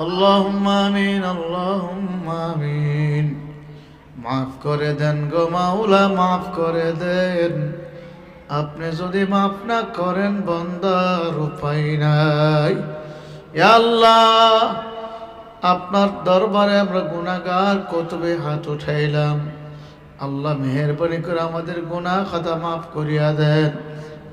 اللهم آمين اللهم آمين মাফ করে দেন গো মাওলা মাফ করে দেন আপনি যদি মাফ না করেন বন্দার উপায় নাই ইয়া আল্লাহ আপনার দরবারে আমরা গুনাহগার কতবে হাত উঠাইলাম আল্লাহ মেহরবানি করে আমাদের গুনাহ খাতা মাফ করিয়া দেন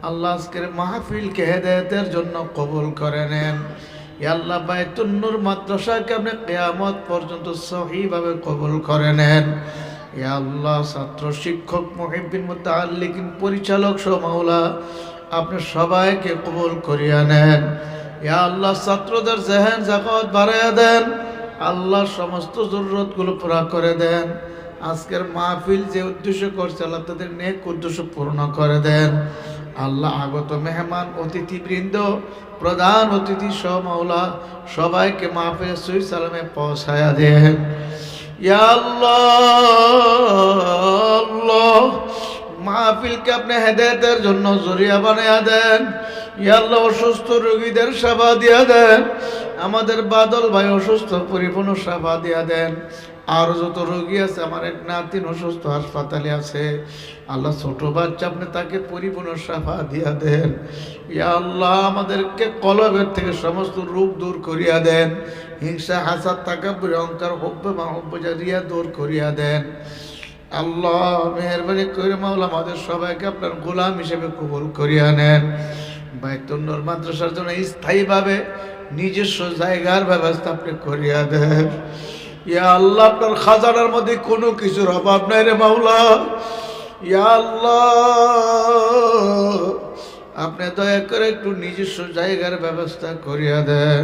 আল্লাহ আজকের মাহফিলকে হেদায়তের জন্য কবুল করে নেন ইয়া আল্লাহ বাইতুন্নুর মাদ্রাসাকে আপনি কেয়ামত পর্যন্ত সহিভাবে কবুল করে নেন? আল্লাহ ছাত্র, শিক্ষক মুহিবিন মুতাআল্লিকিন, পরিচালক সহ মাওলা, আপনি সবাইকে কবুল করিয়া নেন। ইয়া আল্লাহ ছাত্রদের জেহেন জাগত বাড়াইয়া দেন। আল্লাহ সমস্ত জরুরতগুলো পুরা করে দেন। আজকের মাহফিল যে উদ্দেশ্য করছে, আল্লাহ তাদের নেক উদ্দেশ্য পূর্ণ করে দেন। আল্লাহ আগত মেহমান, অতিথিবৃন্দ প্রধান অতিথি সহ মাওলা, সবাইকে মাহফিল সুই সালামে পৌঁছায়া দেন। ইয়া আল্লাহ মাহফিলকে আপনি হেদায়তের জন্য জরিয়া বানিয়ে দেন। ইয়াল্লাহ অসুস্থ রোগীদের সেবা দিয়া দেন। আমাদের বাদল ভাই অসুস্থ, পরিপূর্ণ সেবা দিয়া দেন। আর যত রোগী আছে, আমার এক নাতিন অসুস্থ হাসপাতালে আছে। আল্লাহ ছোট বাচ্চা, আপনি তাকে পরিপূর্ণ সাফা দিয়া দেন। ইয়া আল্লাহ, আমাদেরকে কলবের থেকে সমস্ত রূপ দূর করিয়া দেন। হিংসা, হাসাদ, তাকাব্বুর, অহংকার, হব্বে মা রিয়া দূর করিয়া দেন। আল্লাহ, মেহরবানি করে মাওলা আমাদের সবাইকে আপনার গোলাম হিসেবে কবুল করিয়া নেন। বাইতুন্নর মাদ্রাসার জন্য স্থায়ীভাবে নিজস্ব জায়গার ব্যবস্থা আপনি করিয়া দেন। ইয়া আল্লাহ আপনার খাজানার মধ্যে কোনো কিছুর অভাব নাই রে মাওলা ইয়া আল্লাহ আপনি দয়া করে একটু নিজস্ব জায়গার ব্যবস্থা করিয়া দেন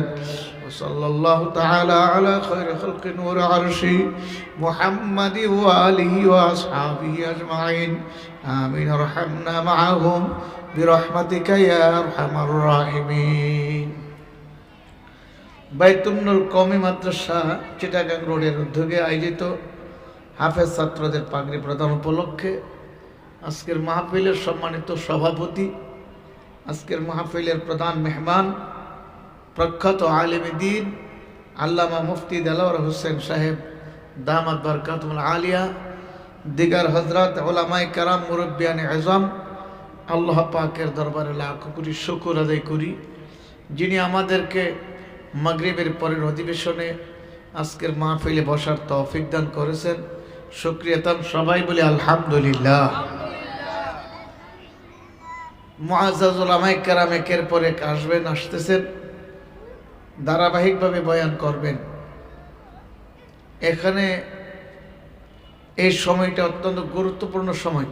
وصلى الله تعالى على خير خلق نور عرشي محمد وآله وأصحابه أجمعين آمين ارحمنا معهم برحمتك يا أرحم الراحمين বাইতুন্নুর কমি মাদ্রাসা, চিটাগাং রোডের উদ্যোগে আয়োজিত হাফেজ ছাত্রদের পাগড়ি প্রদান উপলক্ষে আজকের মাহফিলের সম্মানিত সভাপতি, আজকের মাহফিলের প্রধান মেহমান, প্রখ্যাত আলিম দিন, আল্লামা মুফতি দেলাওয়ার হোসেন সাহেব, দামাত বরকাতুল আলিয়া, দিগার হজরত ওলামাই কারাম মুরব্বিয়ান আজম, আল্লাহ পাকের দরবারে লাখ কোটি শুকুর আদায় করি, যিনি আমাদেরকে মাগরিবের পরের অধিবেশনে আজকের মাহফিলে বসার তৌফিক দান করেছেন। সুক্রিয়তাম সবাই বলি আলহামদুলিল্লাহ। মুআজ্জাজুল আমাই কারাম একের পর এক আসবেন, আসতেছেন। ধারাবাহিকভাবে বয়ান করবেন। এখানে এই সময়টা অত্যন্ত গুরুত্বপূর্ণ সময়।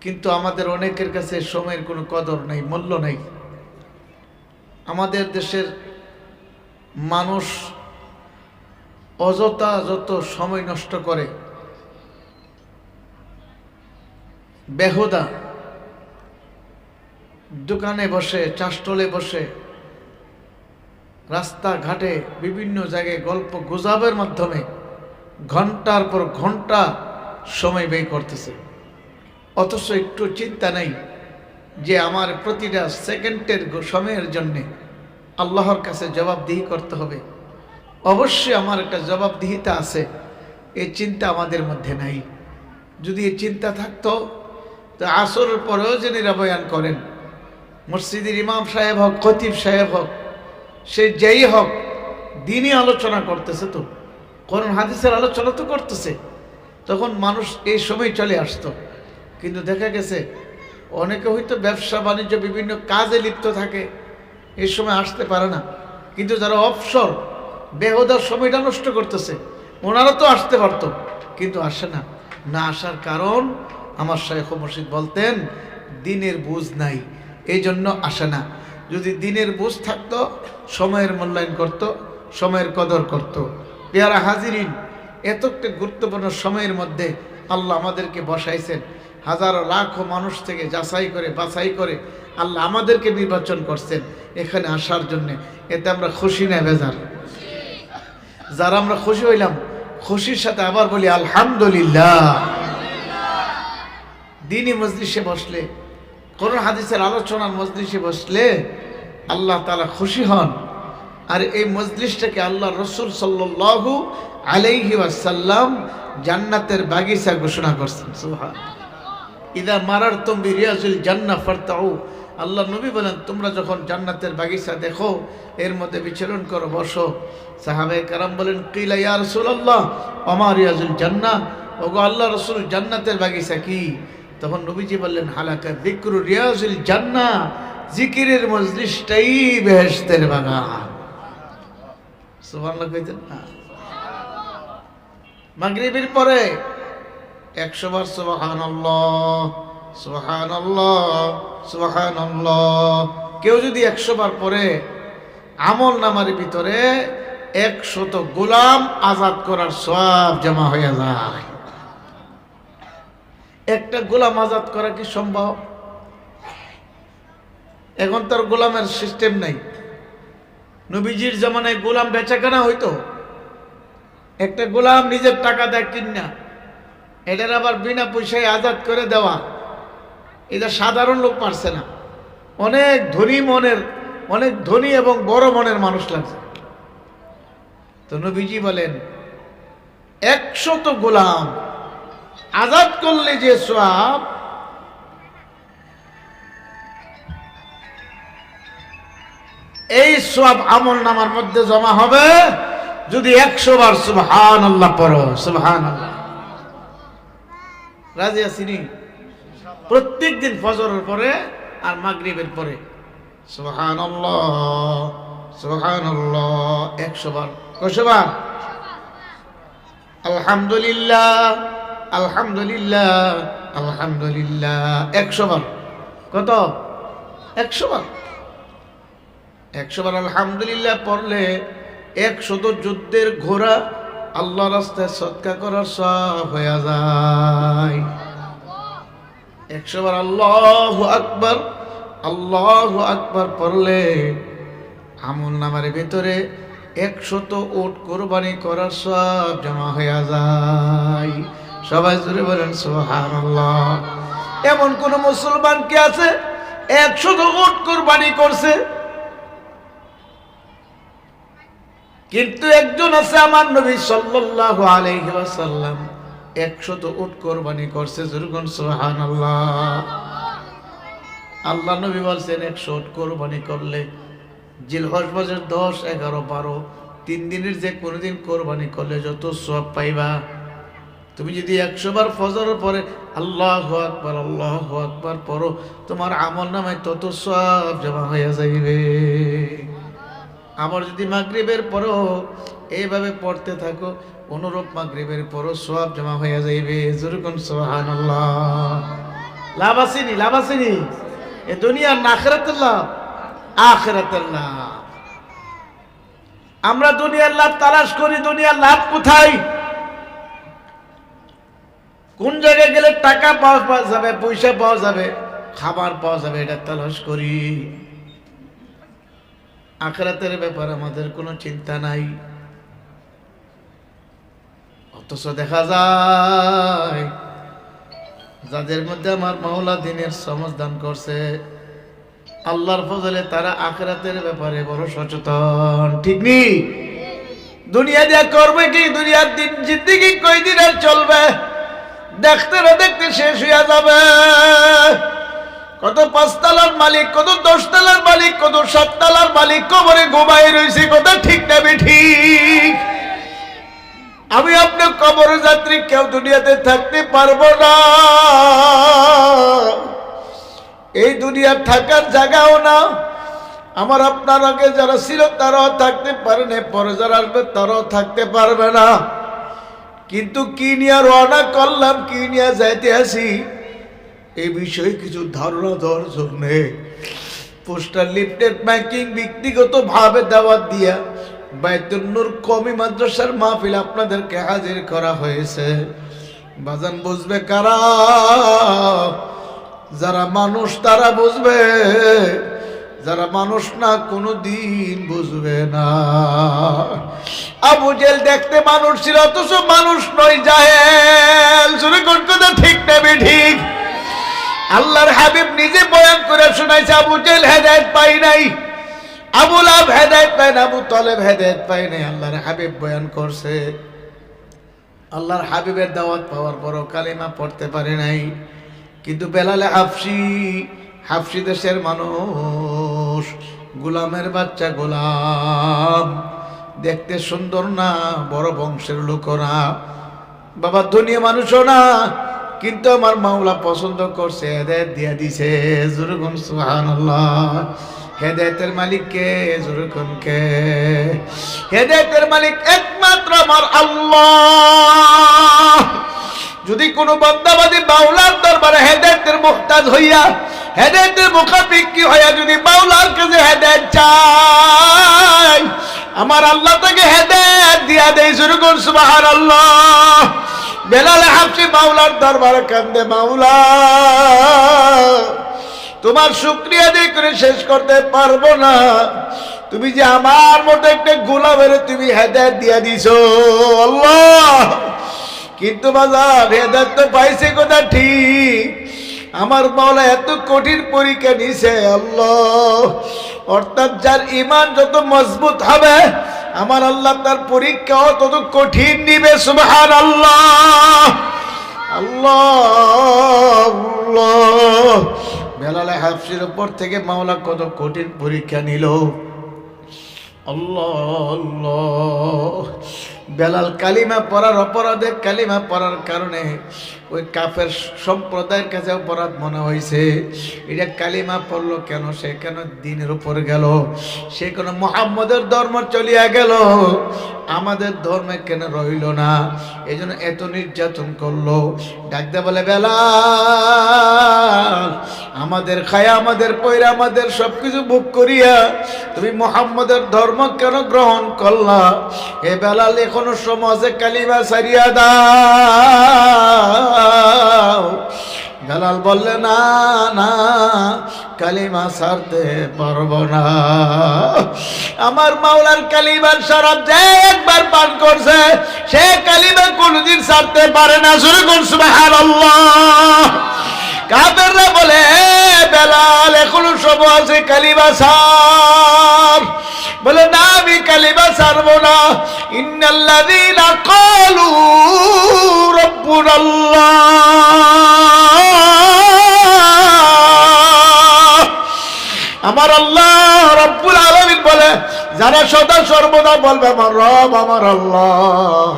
কিন্তু আমাদের অনেকের কাছে সময়ের কোনো কদর নাই, মূল্য নাই। আমাদের দেশের মানুষ অযথা যত সময় নষ্ট করে, বেহুদা, দোকানে বসে, চাষটলে বসে, রাস্তাঘাটে বিভিন্ন জায়গায় গল্প গুজাবের মাধ্যমে ঘণ্টার পর ঘণ্টা সময় ব্যয় করতেছে। অথচ একটু চিন্তা নেই যে আমার প্রতিটা সেকেন্ডের সময়ের জন্যে আল্লাহর কাছে জবাবদিহি করতে হবে। অবশ্যই আমার একটা জবাবদিহিতা আছে। এই চিন্তা আমাদের মধ্যে নাই। যদি এই চিন্তা থাকতো, তো আসরের পরেও যে নিরাবয়ান করেন, মসজিদের ইমাম সাহেব হোক, খতিব সাহেব হোক, সে যেই হোক, দিনই আলোচনা করতেছে তো। কোন হাদিসের আলোচনা তো করতেছে। তখন মানুষ এই সময় চলে আসতো। কিন্তু দেখা গেছে, অনেকে হয়তো ব্যবসা, বাণিজ্য, বিভিন্ন কাজে লিপ্ত থাকে। এই সময় আসতে পারে না। কিন্তু যারা অবসর, বেহদার সময়টা নষ্ট করতেছে, ওনারা তো আসতে পারত, কিন্তু আসে না। না আসার কারণ আমার শাহেখ মসজিদ বলতেন, দিনের বুঝ নাই এই জন্য আসে না। যদি দিনের বুঝ থাকতো, সময়ের মূল্যায়ন করত, সময়ের কদর করত। পেয়ারা হাজিরিন এত একটা গুরুত্বপূর্ণ সময়ের মধ্যে আল্লাহ আমাদেরকে বসাইছেন। হাজারো লাখো মানুষ থেকে যাচাই করে, বাছাই করে আল্লাহ আমাদেরকে নির্বাচন করছেন এখানে আসার জন্যে। এতে আমরা খুশি না বেজার? যারা আমরা খুশি হইলাম, খুশির সাথে আবার বলি আলহামদুলিল্লাহ। দিনই মজলিসে বসলে, কোন হাদিসের আলোচনার মজলিসে বসলে আল্লাহ তালা খুশি হন। আর এই মজলিসটাকে আল্লাহ রসুল সাল্লু আলাইহি ওয়াসাল্লাম জান্নাতের বাগিচা ঘোষণা করছেন। সুহান ইদা মারার তুমি রিয়াজুল জান্না ফারতাউ। আল্লাহ নবী বলেন, তোমরা যখন জান্নাতের বাগিচা দেখো, এর মধ্যে বিচরণ করো, বসো। সাহাবে কারাম বলেন, কিলা ইয়া রাসূলুল্লাহ আমার রিয়াজুল জান্না ওগো আল্লাহ রসুল, জান্নাতের বাগিচা কি? তখন নবীজি বললেন, হালাকা যিকরু রিয়াজুল জান্না জিকিরের মজলিসটাই বেহেশতের বাগান। সুবহানাল্লাহ কইতেন না? মাগরিবের পরে একশো বার সুবাহান সুবাহান কেউ যদি একশো বার পরে আমল নামার ভিতরে একশত গোলাম আজাদ করার সব জমা হয়ে যায়। একটা গোলাম আজাদ করা কি সম্ভব? এখন তার গোলামের সিস্টেম নাই। নবীজির জামানায় গোলাম বেচা কেনা হইতো। একটা গোলাম নিজের টাকা দেয় কিনা এটার আবার বিনা পয়সায় আজাদ করে দেওয়া। এটা সাধারণ লোক পারছে না। অনেক ধনী মনের, অনেক ধনী এবং বড় মনের মানুষ লাগছে। তো নবীজি বলেন, একশত গোলাম আজাদ করলে যে সব এই সব আমল নামার মধ্যে জমা হবে যদি একশো বার সুবহান আল্লাহ পড়ো সুবহান আল্লাহ রাজি আসিনি প্রত্যেক দিন ফজরের পরে আর মাগরিবের পরে। একশো বার। বার? আলহামদুলিল্লাহ আলহামদুলিল্লাহ আলহামদুলিল্লাহ একশো বার। কত? একশো বার। একশো বার আলহামদুলিল্লাহ পড়লে একশত যুদ্ধের ঘোড়া আল্লাহ রাস্তায় সৎকা করার সব হয়ে যায়। একশো বার আল্লাহ আকবর আল্লাহ আকবর পড়লে আমল নামার ভিতরে একশত ওট কোরবানি করার সব জমা হয়ে যায়। সবাই জুড়ে বলেন সোহান এমন কোন মুসলমান কি আছে? একশত ওট কোরবানি করছে কিন্তু একজন আছে আমার নবী সাল্লাল্লাহু আলাইহি ওয়াসাল্লাম। একশত উট কোরবানি করছে, জুরগুন, সুবহানাল্লাহ। আল্লাহ নবী বলছেন, একশো উট কোরবানি করলে জিলহজ মাসের দশ, এগারো, বারো, তিন দিনের যে কোনোদিন কোরবানি করলে যত সব পাইবা। তুমি যদি একশো বার ফজরের পরে আল্লাহ আকবার আল্লাহ আকবার পড়ো, তোমার আমল নামায় তত সব জমা হয়ে যাইবে। আমার যদি মাগরিবের পরও এইভাবে পড়তে থাকো, অনুরূপ মাগরিবের পরও সব জমা হয়ে যাইবে। যেরকম সোহান লাভ আসেনি লাভ আসেনি। এ দুনিয়ার না আখেরাতের লাভ আখেরাতের লাভ আমরা দুনিয়ার লাভ তালাশ করি, দুনিয়ার লাভ কোথায়? কোন জায়গায় গেলে টাকা পাওয়া যাবে, পয়সা পাওয়া যাবে, খাবার পাওয়া যাবে, এটা তালাশ করি। আখরাতের ব্যাপার আমাদের কোনো চিন্তা নাই। অথচ দেখা যায়, যাদের মধ্যে আমার মাওলা দিনের সমাজ দান করছে, আল্লাহর ফজলে তারা আখরাতের ব্যাপারে বড় সচেতন। ঠিক নেই দুনিয়া দিয়া করবে কি? দুনিয়ার দিন জিন্দিগি কই দিন আর চলবে? দেখতে না দেখতে শেষ হইয়া যাবে। কত পাঁচতলার মালিক, কত দশতলার মালিক, কত সাততলার মালিক, কবরে ঘুমাই রয়েছে কথা ঠিক না ঠিক। আমি আপনার কবর যাত্রী, কেউ দুনিয়াতে থাকতে পারব না। এই দুনিয়া থাকার জায়গাও না। আমার আপনার আগে যারা ছিল, তারাও থাকতে পারে না পরে যারা আসবে, তারাও থাকতে পারবে না। কিন্তু কি নিয়ে রওনা করলাম, কি নিয়ে যাইতে আসি? এই বিষয়ে কিছু ধারণা দেওয়ার জন্য। পোস্টার লিফটেড ব্যাংকিং ব্যক্তিগত ভাবে দাওয়াত দিয়া বাইতুন্নুর কমি মাদ্রাসার মাহফিল আপনাদেরকে হাজির করা হয়েছে। বাজান বুঝবে কারা? যারা মানুষ তারা বুঝবে, যারা মানুষ না কোনো দিন বুঝবে না। আবু জেল দেখতে মানুষ ছিল অথচ মানুষ নয় জাহেল। শুনে কোন কথা ঠিক নেবে ঠিক? আল্লাহর হাবিব নিজে বয়ান করে শোনাইছে, আবু জেল হেদায়ত পাই নাই আবুল আব হেদায়ত পাই না, আবু তলেব হেদায়ত পাই নাই। আল্লাহর হাবিব বয়ান করছে। আল্লাহর হাবিবের দাওয়াত পাওয়ার পরও কালিমা পড়তে পারে নাই। কিন্তু বেলালে হাফসি হাফসি দেশের মানুষ, গোলামের বাচ্চা গোলাম, দেখতে সুন্দর না, বড় বংশের লোকরা। বাবা দুনিয়া মানুষও না কিন্তু আমার মাওলা পছন্দ করছে হেদায়ত দিয়া দিছে জুরগুন সুবহানাল্লাহ। হেদায়তের মালিক কে? জুরগুন কে? হেদায়তের মালিক একমাত্র আমার আল্লাহ। যদি কোনো বন্দাবাদী বাউলার দরবারে হেদায়তের মুহতাজ হইয়া, হেদায়তের মুখাপিক্ষি হইয়া যদি বাউলার কাছে হেদায়ত চাই আমার আল্লাহ তাকে হেদায়েত দিয়া দেয় শুরু কর সুবহানাল্লাহ। বেলাল হাফসি মাওলার দরবারে কান্দে মাওলা। তোমার শুক্রিয়া দিয়ে করে শেষ করতে পারব না। তুমি যে আমার মতো একটা গোলামের তুমি হেদায়ত দিয়া দিছো। আল্লাহ! কিন্তু বাজার, হেদায়ত তো পাইছে কথা ঠিক? আমার মাওলা এত কঠিন পরীক্ষা নিছে, আল্লাহ। অর্থাৎ যার ইমান যত মজবুত হবে, আমার আল্লাহ তার পরীক্ষাও তত কঠিন নিবে সুবহান আল্লাহ। আল্লাহ বেলালে হাফসির উপর থেকে মাওলা কত কঠিন পরীক্ষা নিল। আল্লাহ। বেলাল কালিমা পড়ার অপরাধে কালিমা পড়ার কারণে ওই কাফের সম্প্রদায়ের কাছে অপরাধ মনে হয়েছে এটা কালিমা পড়ল কেন? সে কেন দিনের উপর গেল? সে কেন মোহাম্মদের ধর্ম চলিয়া গেল? আমাদের ধর্মে কেন রইল না? এই জন্য এত নির্যাতন করল। ডাকতে বলে, বেলা, আমাদের খায়া, আমাদের পয়রা, আমাদের সবকিছু ভোগ করিয়া তুমি মোহাম্মদের ধর্ম কেন গ্রহণ করলা? এ বেলাল, এখনও সমাজে কালিমা সারিয়া দাও। বেলাল বললে, না না, কালিমা সারতে পারব না। আমার মাওলার কালিমার শরাব যে একবার পান করছে, সে কালিমা কোনদিন সারতে পারে না। শুরু করছে কাবেররা বলে বেলাল, এখনও সব আছে, কালিমা সার বলে, না, আমি কালিমা সারবো না। ইন্নাল্লাযীনা ক্বালু আমার আল্লাহ রব্বুল আলামিন বলে, যারা সদা সর্বদা বলবে, আমার রব, আমার আল্লাহ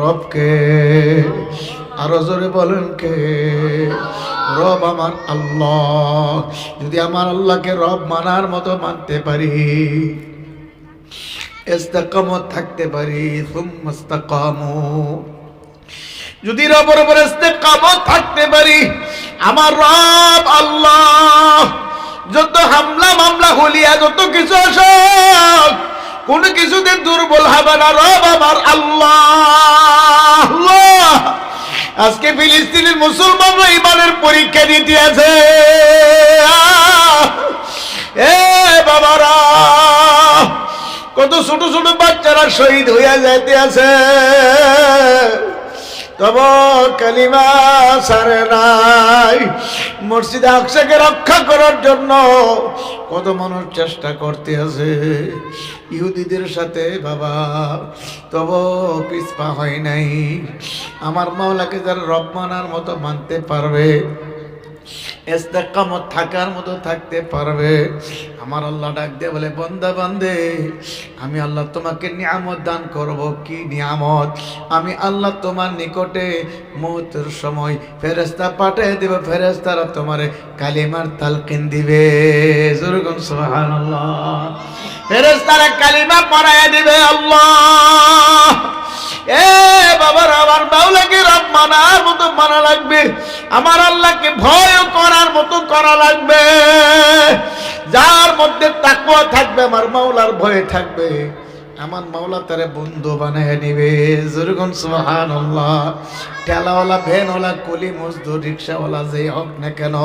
রবকে আরও জোরে বলেন কে? রব আমার আল্লাহ। যদি আমার আল্লাহকে রব মানার মতো মানতে পারি, ইস্তেকামত থাকতে পারি ইস্তাকামু। যদি থাকতে পারি, আমার রব আল্লাহ, যত হামলা মামলা, হলিয়া যত কিছু আসক কোন কিছুতে দুর্বল হবে না রব আমার আল্লাহ। আজকে ফিলিস্তিনের মুসলমানরা ইমানের পরীক্ষা দিতে আছে! এ বাবারা, কত ছোট ছোট বাচ্চারা শহীদ হইয়া যাইতে আছে তব কালিমা সারে নাই। মসজিদে আকসাকে রক্ষা করার জন্য কত মানুষ চেষ্টা করতে আছে ইহুদিদের সাথে, বাবা, তব পিসপা হয় নাই। আমার মাওলাকে যারা রব মানার মতো মানতে পারবে। ইস্তেকামত থাকার মতো থাকতে পারবে। আমার আল্লাহ ডাক দিয়ে বলে, বন্দা, বান্দে, আমি আল্লাহ তোমাকে নিয়ামত দান করব। কি নিয়ামত? আমি আল্লাহ তোমার নিকটে মুহূর্তের সময় ফেরেস্তা পাঠিয়ে দেব। ফেরেস্তারা তোমার কালিমার তালকিন দিবে। জুরগুন সুবহানাল্লাহ। ফেরেস্তারা কালিমা পড়ায় দিবে, আল্লাহ। এ আমার মাওলাকে রব মানার মতো মানা লাগবে। আমার আল্লাহকে ভয় করার মতো করা লাগবে। যার মধ্যে তাকুয়া থাকবে, আমার মাওলার ভয়ে থাকবে। আমার মাওলা তারে বন্ধু বানায় নিবে। জুরগুন আল্লাহ ঠেলাওয়ালা, ভ্যানওয়ালা, কলি, মজদুর, রিক্সাওয়ালা যে হোক না কেন,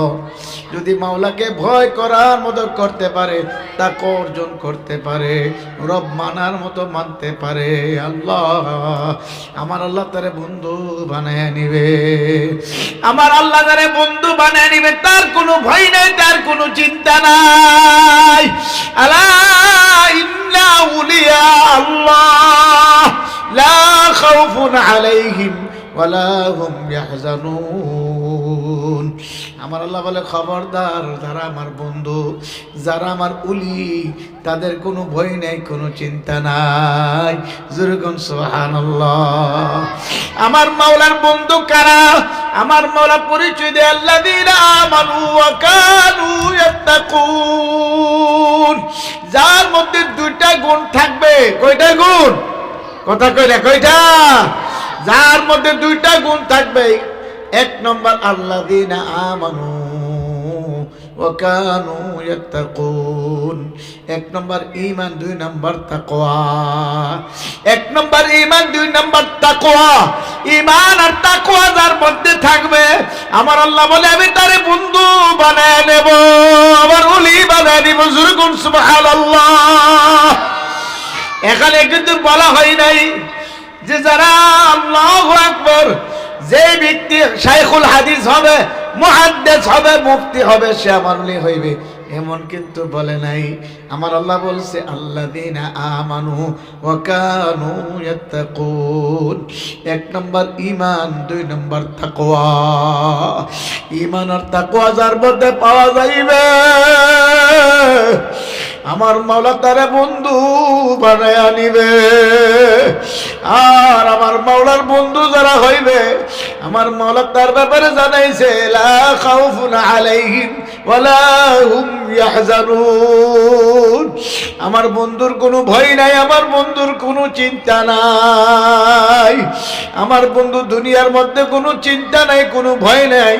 যদি মাওলাকে ভয় করার মতো করতে পারে, তা অর্জন করতে পারে, রব মানার মতো মানতে পারে। আল্লাহ, আমার আল্লাহ তারে বন্ধু বানায় নিবে। আমার আল্লাহ তারে বন্ধু বানায় নিবে, তার কোনো ভয় নাই, তার কোনো চিন্তা নাই। আলা ইন্না উলিয়া আল্লাহ লা খাউফুন আলাইহিম ওয়ালা হুম ইয়াহজানুন আমার আল্লাহ বলে, খবরদার, যারা আমার বন্ধু, যারা আমার উলি, তাদের কোনো ভয় নেই, কোনো চিন্তা নাই। জুরগুন সুবহানাল্লাহ। আমার মাওলার বন্ধু কারা? আমার মাওলা পরিচয় দেয় ইয়াত্তাকুন। যার মধ্যে দুইটা গুণ থাকবে। কয়টা গুণ? কথা কইলে কয়টা? যার মধ্যে দুইটা গুণ থাকবে এক নম্বর আল্লাহ দিনা আমানু ওকানু ইয়াত্তাকুন। এক নম্বর ইমান দুই নম্বর, তাকওয়া। এক নম্বর ইমান দুই নম্বর, তাকওয়া। ইমান আর তাকওয়া যার মধ্যে থাকবে, আমার আল্লাহ বলে, আমি তারে বন্ধু বানায় নেব, আমার ওলি বানায় নিব যুরকুন সুবহানাল্লাহ। এখানে কিন্তু বলা হয় নাই যে যারা আল্লাহু যে ব্যক্তি শাইখুল হাদিস হবে, মুহাদ্দিস হবে, মুফতি হবে, সে আমার হইবে। এমন কিন্তু বলে নাই। আমার আল্লাহ বলছে, আল্লাযীনা আমানু কানু এক নম্বর ঈমান, দুই নম্বর তাকওয়া। ঈমান আর তাকওয়া যার মধ্যে পাওয়া যাইবে। আমার মাওলা তারে বন্ধু বানায় আনিবে আর আমার মাওলার বন্ধু যারা হইবে, আমার মাওলা তার ব্যাপারে জানাইছে, লা খাউফুন আলাইহিম ওয়ালা হুম ইয়াহজানুন। আমার বন্ধুর কোনো ভয় নাই, আমার বন্ধুর কোনো চিন্তা নাই। আমার বন্ধু দুনিয়ার মধ্যে কোনো চিন্তা নাই, কোনো ভয় নাই,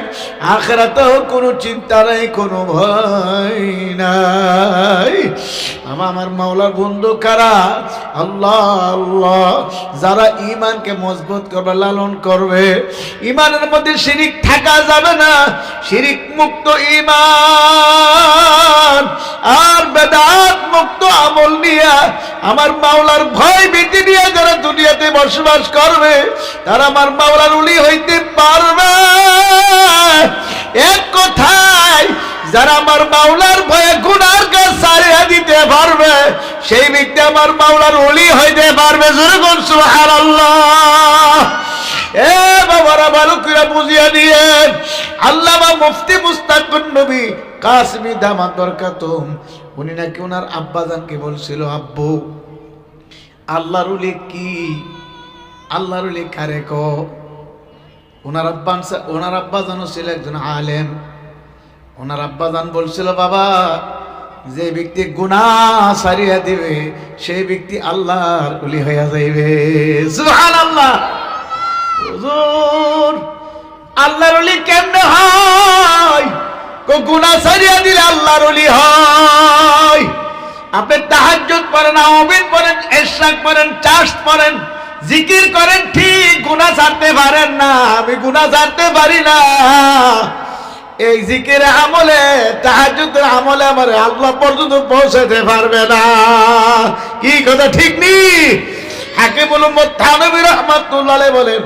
আখেরাতেও কোনো চিন্তা নাই, কোনো ভয় নাই। আমা- আমার মাওলার বন্ধু কারা? আল্লাহ আল্লাহ। যারা ইমানকে মজবুত করবে, লালন করবে ইমানের মধ্যে শিরিক থাকা যাবে না। শিরিক মুক্ত ইমান আর বেদাত মুক্ত আমল নিয়ে আমার মাওলার ভয় ভীতি নিয়ে যারা দুনিয়াতে বসবাস করবে, তারা আমার মাওলার উলি হইতে পারবে। এক কথায় যারা আমার মাওলার ভয়ে গুনার কাজ সারিয়া দিতে পারবে, সেই ব্যক্তি আমার মাওলার অলি হইতে পারবে। জোরগুন সুবহানাল্লাহ। এ বাবারা, বালুকিরা বুঝিয়া দিয়ে আল্লাহ বা মুফতি মুস্তাকুন নবী কাসমি দামাত বরকাতুম উনি নাকি ওনার আব্বাজানকে বলছিল, আব্বু, আল্লাহর উলি কি? আল্লাহর উলি কারে ক? ওনার আব্বান ওনার আব্বা জানো ছিল একজন আলেম। ওনার আব্বা জান বলছিল, বাবা, যে ব্যক্তি গুণা সারিয়া দিবে, সেই ব্যক্তি আল্লাহর উলি হইয়া যাইবে। হুজুর, আল্লাহর উলি কেমনে হয়? গুণা সারিয়া দিলে আল্লাহর উলি হয়। আপনি তাহাজ্জুদ পড়েন আওয়াবিন পড়েন ইশরাক পড়েন, চাষ পড়েন, জিকির করেন, ঠিক গুনাহ ছাড়তে পারেন না। আমি গুনাহ ছাড়তে পারি না। এই জিকির আমলে তাহাজুদের আমলে আমার আল্লাহ পর্যন্ত পৌঁছাতে পারবে না। কি কথা, ঠিক নি? হাকিমুল রহমাতুল্লাহ তুলালে বলেন,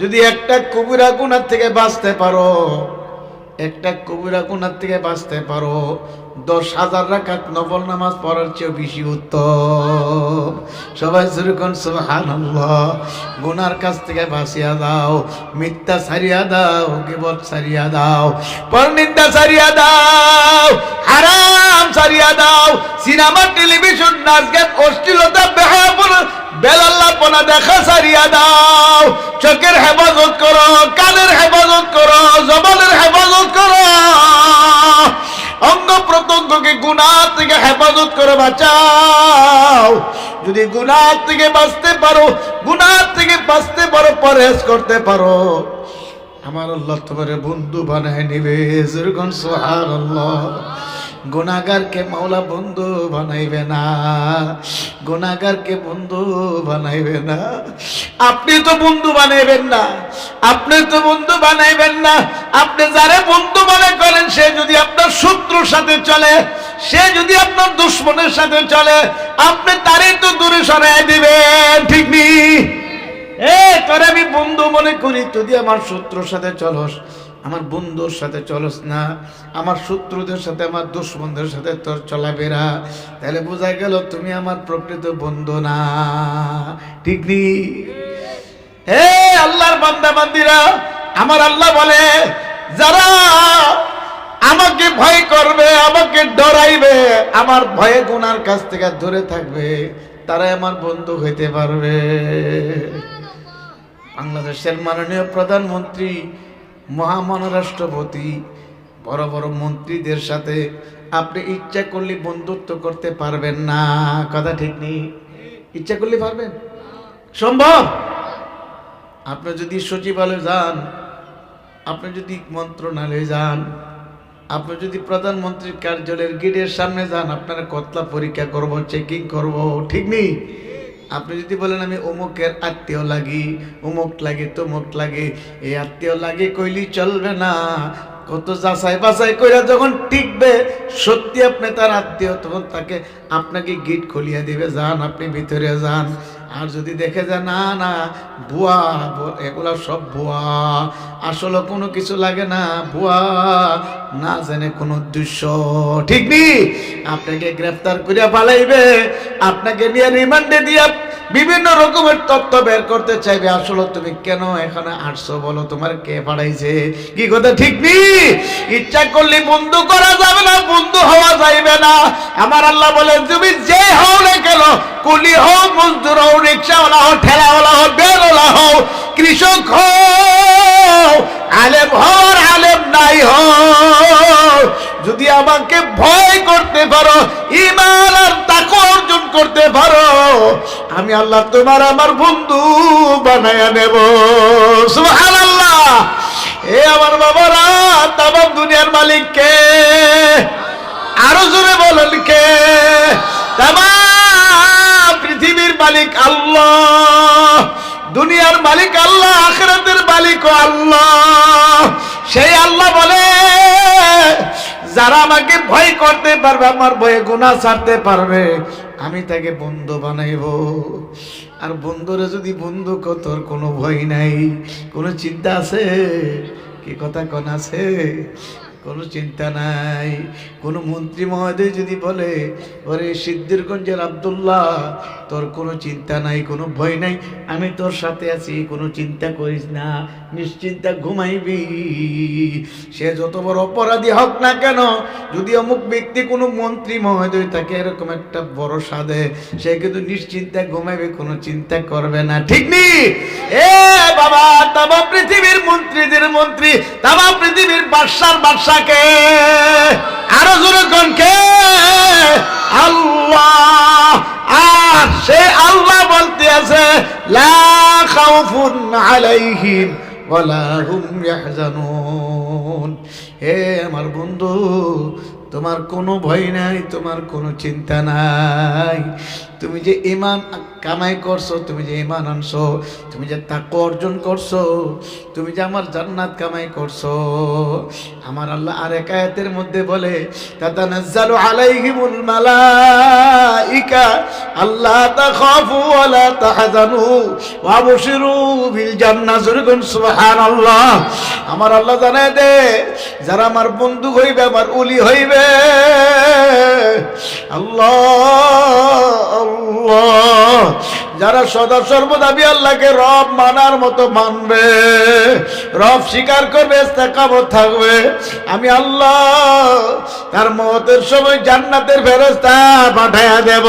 যদি একটা কবিরা গুনার থেকে বাঁচতে পারো, একটা কবিরা গুনার থেকে বাঁচতে পারো দশ হাজার রাকাত নফল নামাজ পড়ার চেয়ে বেশি উত্তম। সবাই যেরকম সুবহানাল্লাহ। গুনার কাছ থেকে বাঁচিয়া দাও, মিথ্যা ছাড়িয়া দাও, গিবত ছাড়িয়া দাও, পরনিন্দা ছাড়িয়া দাও, হারাম ছাড়িয়া দাও, সিনেমা, টেলিভিশন, নাচ, গান, অশ্লীলতা, বেহায়াপনা, বেলাল্লাপনা দেখা ছাড়িয়া দাও। চোখের হেফাজত করো, কানের হেফাজত করো, জবানের হেফাজত করো। অঙ্গ প্রত্যঙ্গকে গুনাহ থেকে হেফাজত করে বাঁচাও। যদি গুনাহ থেকে বাঁচতে পারো, গুনাহ থেকে বাঁচতে পারো, পরহেজ করতে পারো। আমার আল্লাহ তোমার বন্ধু বানায় নিবে যেরকম সোহার গুনাগারকে মাওলা বন্ধু বানাইবে না গুনাগারকে বন্ধু বানাইবে না। আপনি তো বন্ধু বানাইবেন না, আপনি তো বন্ধু বানাইবেন না আপনি যারে বন্ধু মনে করেন, সে যদি আপনার শত্রুর সাথে চলে, সে যদি আপনার দুশ্মনের সাথে চলে, আপনি তারে তো দূরে সরাই দিবেন, ঠিক নেই এ, তোরে আমি বন্ধু মনে করি যদি আমার শত্রুর সাথে চলস, আমার বন্ধুর সাথে চলস না, আমার শত্রুদের সাথে, আমার দুশ্মনদের সাথে তোর চলাফেরা তাহলে বোঝা গেল তুমি আমার প্রকৃত বন্ধু না, ঠিক নি? হে আল্লাহর বান্দা বান্দিরা আমার আল্লাহ বলে, যারা আমাকে ভয় করবে, আমাকে ডরাইবে, আমার ভয়ে গুনার কাছ থেকে দূরে থাকবে, তারাই আমার বন্ধু হইতে পারবে। বাংলাদেশের মাননীয় প্রধানমন্ত্রী মহামান্য রাষ্ট্রপতি বড় বড় মন্ত্রীদের সাথে আপনি ইচ্ছা করলে বন্ধুত্ব করতে পারবেন না। কথা ঠিক নেই? ইচ্ছা করলে পারবেন? সম্ভব? আপনি যদি সচিবালয়ে যান আপনি যদি মন্ত্রণালয়ে যান, আপনি যদি প্রধানমন্ত্রীর কার্যালয়ের গেটের সামনে যান, আপনার কতলা পরীক্ষা করব চেকিং করব, ঠিক নেই? আপনি যদি বলেন, আমি অমুকের আত্মীয় লাগি, অমুক লাগে, তমুক লাগে, এই আত্মীয় লাগে কইলি চলবে না। কত যাচাই বাছাই কইরা যখন টিকবে, সত্যি আপনি তার আত্মীয়, তখন তাকে আপনাকে গিট খুলিয়ে দিবে, যান, আপনি ভিতরে যান। আর যদি দেখে যায় না না, বুয়া এগুলা সব বুয়া আসলে কোনো কিছু লাগে না বুয়া না জানে কোনো উদ্দেশ্য। ঠিক নি? আপনাকে গ্রেফতার করিয়া পালাইবে আপনাকে নিয়ে রিমান্ডে দিয়া বিভিন্ন রকমের তথ্য বের করতে চাইবে। আসলে তুমি কেন এখানে আসছো বলো? তোমার কে পাঠাইছে? কি কথা? ঠিক নি? ইচ্ছা করলে বন্ধু করা যাবে না, বন্ধু হওয়া যাইবে না। আমার আল্লাহ বলে তুমি যে হও না কেন, কুলি হও, মজদুর হও, রিক্সাওয়ালা হও, ঠেলাওয়ালা হও, বেলওয়ালা হও কৃষক আলেম হও আর আলেম নাই হও। যদি আমাকে ভয় করতে পারো ইমান আর তাকে অর্জন করতে পারো, আমি আল্লাহ তোমার আমার বন্ধু বানায়া নেব। এ আমার বাবারা, তামাম দুনিয়ার মালিক কে? আরও জোরে বলেন কে? তামাম পৃথিবীর মালিক আল্লাহ। দুনিয়ার মালিক আল্লাহ, আখরাতের মালিক আল্লাহ। সেই আল্লাহ বলে, যারা আমাকে ভয় করতে পারবে, আমার ভয়ে গুণা ছাড়তে পারবে, আমি তাকে বন্ধু বানাইব। আর বন্ধুরে যদি বন্ধু তোর কোনো ভয় নাই, কোনো চিন্তা আছে? কি কথা কোন আছে? কোনো চিন্তা নাই। কোনো মন্ত্রী মহোদয় যদি বলে, ওরে সিদ্ধিরগঞ্জের আবদুল্লাহ, তোর কোনো চিন্তা নাই, কোনো ভয় নাই, আমি তোর সাথে আছি, কোনো চিন্তা করিস না, নিশ্চিন্তা ঘুমাইবি। সে যত বড় অপরাধী হোক না কেন, যদি অমুক ব্যক্তি কোনো মন্ত্রী মহোদয় তাকে এরকম একটা বড় সাধে, সে কিন্তু নিশ্চিন্তা ঘুমাইবে, কোনো চিন্তা করবে না। ঠিক নি? এ বাবা তামা পৃথিবীর মন্ত্রীদের মন্ত্রী তামা পৃথিবীর বাদশার বাদশাকে। আরও জোরে কোন কে? আল্লাহ। আর সে আল্লাহ বলতে আছে, লা খাউফুন আলাইহিম ওয়ালা হুম ইয়াহজানুন। হে আমার বন্ধু তোমার কোনো ভয় নাই, তোমার কোনো চিন্তা নাই। তুমি যে ইমান কামাই করছ, তুমি যে ইমান আনছো, তুমি যে তাকে অর্জন করছ, তুমি যে আমার জান্নাত কামাই করছ। আমার আল্লাহ আর এক আয়াতের মধ্যে বলে, তাতানাজ্জালু আলাইহিমুল মালাইকা আল্লাহ তাখাফু ওয়া লা তাহজানু, ওয়া আবশিরু বিল জান্নাহ। জুরকুন সুবহানাল্লাহ। আমার আল্লাহ জানায় দে, যারা আমার বন্ধু হইবে, আমার উলি হইবে আল্লাহ আল্লাহ। যারা সদা সর্বদা আমি আল্লাহকে রব মানার মতো মানবে, রব স্বীকার করবে, ইস্তেকামত থাকবে। আমি আল্লাহ তার মতের সময় জান্নাতের ফেরস্তা পাঠাইয়া দেব।